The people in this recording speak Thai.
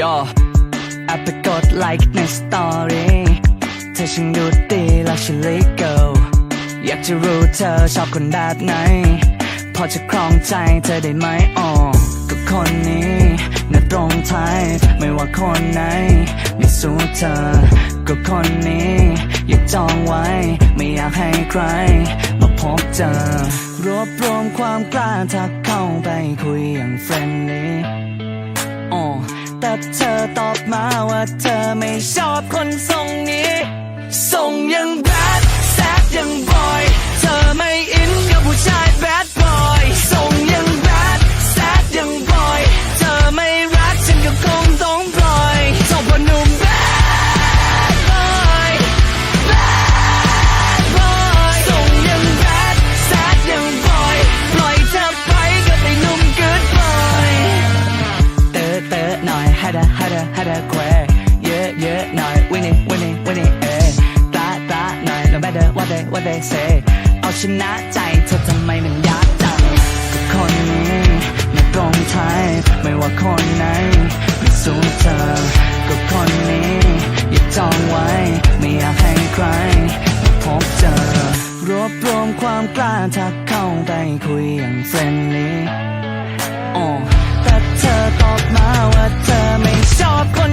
ย่อแอปไปกดไลค์ในสตอรี่เธอช่างดูดีและฉันลิเกิลอยากจะรู้เธอชอบคนแบบไหน พอจะครองใจเธอได้ไหมอ๋อก็คนนี้น่าตรงไทยไม่ว่าคนไหน ไม่สู้เธอ ก็คนนี้ อยากจองไว้ ไม่อยากให้ใคร มาพบเจอ รวบรวมความกล้าทักเข้าไปคุยอย่างเฟรนลี่ แต่เธอตอบมาว่าเธอไม่ชอบคนทรง อะหน่อยฮัดะฮัดะฮัดะแควเยอะเยอะหน่อยวินี่วินี่วินี่เอตาตาหน่อย no matter what they what they say เอาชนะใจเธอทำไมมันยากจังก็คนนี้ไม่ตรงไทยไม่ว่าคนไหนไม่สู้เธอก็คนนี้อย่าจองไว้ ไม่อยากให้ใครมาพบเจอรวบรวมความกล้าทักเข้าไปคุยอย่างเฟรนลี่อ๋อ เธอตอบมาว่าเธอไม่ชอบคน